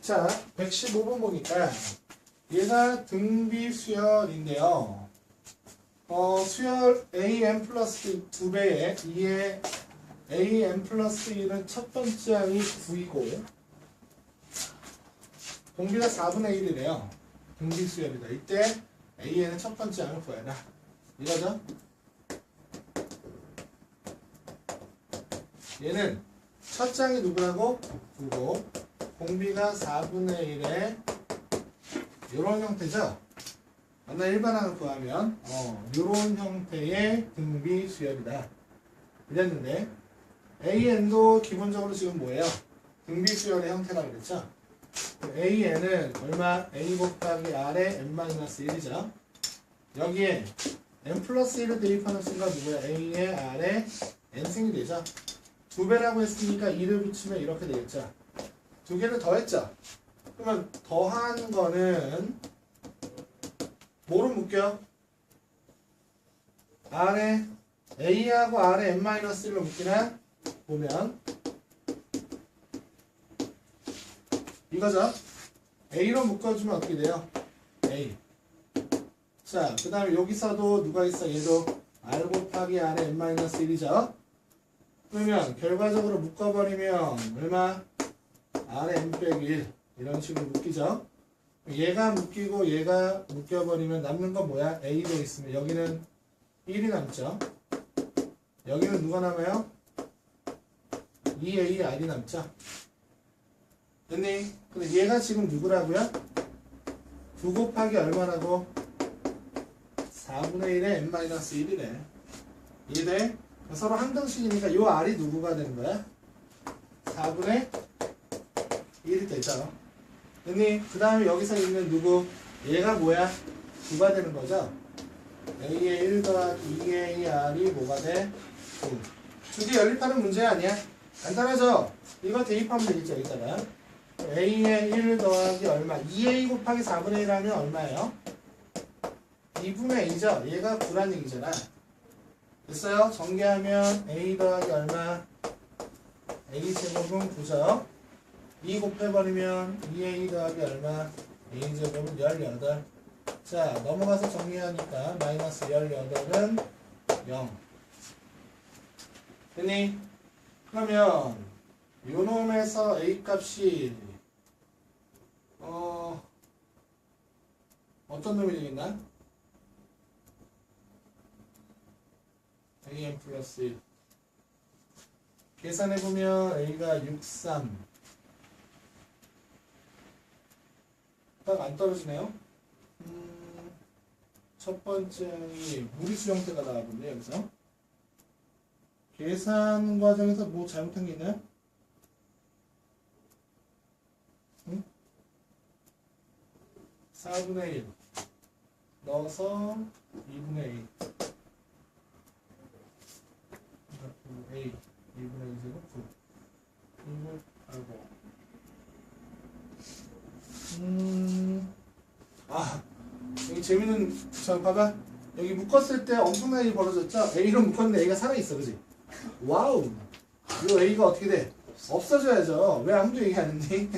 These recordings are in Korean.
자, 115번 보니까 얘가 등비 수열인데요. 어, 수열 AN 플러스 2배에 2의 AN 플러스 1은 첫 번째 항이 9이고 공비가 4분의 1이래요. 등비 수열이다. 이때 AN은 첫 번째 항을 구해라. 이거죠? 얘는 첫 장이 누구라고? 9고 공비가 4분의 1에 이런 형태죠? 만나 일반항을 구하면 어, 이런 형태의 등비 수열이다. 이랬는데 AN도 기본적으로 지금 뭐예요? 등비 수열의 형태라고 그랬죠? AN은 얼마? A 곱하기 R의 N-1이죠? 여기에 N 플러스 1을 대입하는 순간 누구야? A의 R의 N승이 되죠? 두 배라고 했으니까 2를 붙이면 이렇게 되겠죠? 두 개를 더했죠? 그러면 더한 거는 뭐로 묶여? R에 A하고 R에 N-1로 묶이나? 보면 이거죠? A로 묶어주면 어떻게 돼요? A 자, 그 다음에 여기서도 누가 있어? 얘도 R 곱하기 R에 N-1이죠? 그러면 결과적으로 묶어버리면 얼마? R에 N 빼기 1 이런 식으로 묶이죠? 얘가 묶이고 얘가 묶여버리면 남는 건 뭐야? A도 있으면 여기는 1이 남죠? 여기는 누가 남아요? 2A R이 남죠? 됐니? 근데 얘가 지금 누구라고요? 9 곱하기 얼마라고? 4분의 1에 n-1이네. 이해돼? 서로 한 등식이니까 요 R이 누구가 되는 거야? 4분의 1이 되죠. 됐니? 그 다음에 여기서 있는 누구? 얘가 뭐야? 9가 되는 거죠? A의 1 더하기 2A R이 뭐가 돼? 9. 두개 연립하는 문제 아니야? 간단하죠? 이거 대입하면 되겠죠, 여기다가. A의 1 더하기 얼마? 2A 곱하기 4분의 1 하면 얼마예요? 2분의 2죠? 얘가 9란 얘기잖아. 됐어요? 전개하면 A 더하기 얼마? A 제곱은 9죠? 2 곱해버리면 2A 더하기 얼마? A 제곱은 18. 자, 넘어가서 정리하니까 마이너스 18은 0. 됐니? 그러면 요 놈에서 A 값이 어 어떤 놈이 되겠나? AM 플러스 1 계산해보면 A가 63 딱 안 떨어지네요. 음, 첫 번째이 무리수 형태가 나와본데 여기서. 계산 과정에서 뭐 잘못한 게 있나요? 응? 4분의 1 넣어서 2분의 1 A 2분의 1 제곱 9 이걸 하고 음... 아 여기 재밌는 저 봐봐 여기 묶었을 때 엄청난 일이 벌어졌죠? A로 묶었는데 A가 살아있어 그지? 와우 이 A가 어떻게 돼? 없어져야죠 왜 아무도 얘기 안 했니?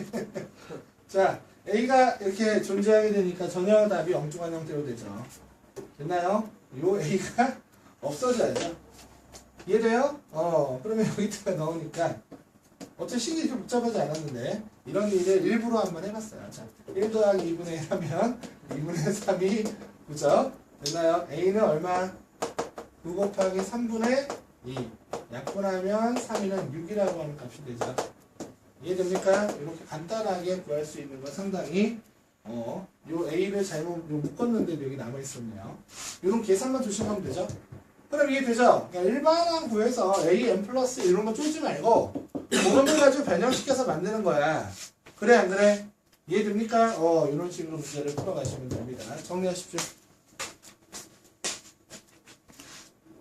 자 A가 이렇게 존재하게 되니까 전혀 답이 엉뚱한 형태로 되죠 됐나요? 요 A가 없어져야죠 이해돼요? 어 그러면 여기다가 넣으니까 어차피 식이 이렇게 복잡하지 않았는데 이런 일을 일부러 한번 해봤어요 자, 1 더하기 2분의 1 하면 2분의 3이 9죠 됐나요? A는 얼마? 9 곱하기 3분의 2 약분하면 3위는 6이라고 하는 값이 되죠 이해됩니까? 이렇게 간단하게 구할 수 있는 건 상당히 어, 요 A를 잘못 요 묶었는데도 여기 남아있었네요 이런 계산만 조심하면 되죠 그럼 이해되죠? 그러니까 일반항 구에서 A, M 플러스 이런 거 쪼지 말고 그놈을 가지고 변형시켜서 만드는 거야 그래 안 그래? 이해됩니까? 어 이런 식으로 문제를 풀어가시면 됩니다 정리하십시오